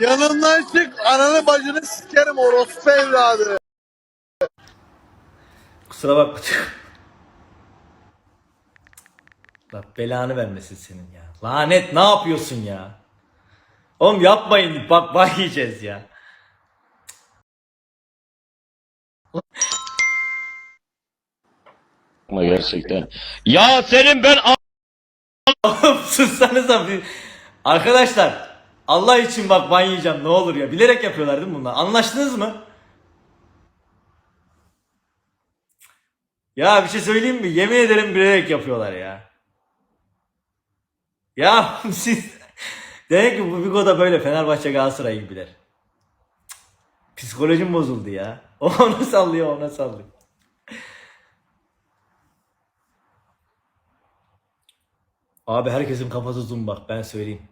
Yanımdan çık ananı bacını sikerim orospu evladı. Kusura bakma. Bak belanı vermesin senin ya. Lanet ne yapıyorsun ya? Oğlum yapmayın bak bak yiyeceğiz ya. Ama gerçekten. Ya senin ben Oğlum sussanıza bir. Arkadaşlar Allah için bak ban yiyeceğim ne olur ya. Bilerek yapıyorlar değil mi bunlar? Anlaştınız mı? Ya bir şey söyleyeyim mi? Yemin ederim bilerek yapıyorlar ya. Ya siz demek ki bu Vigo da böyle Fenerbahçe Galatasaray gibiler. Psikolojim bozuldu ya. O ona sallıyor ona sallıyor. Abi herkesin kafası zoom bak ben söyleyeyim.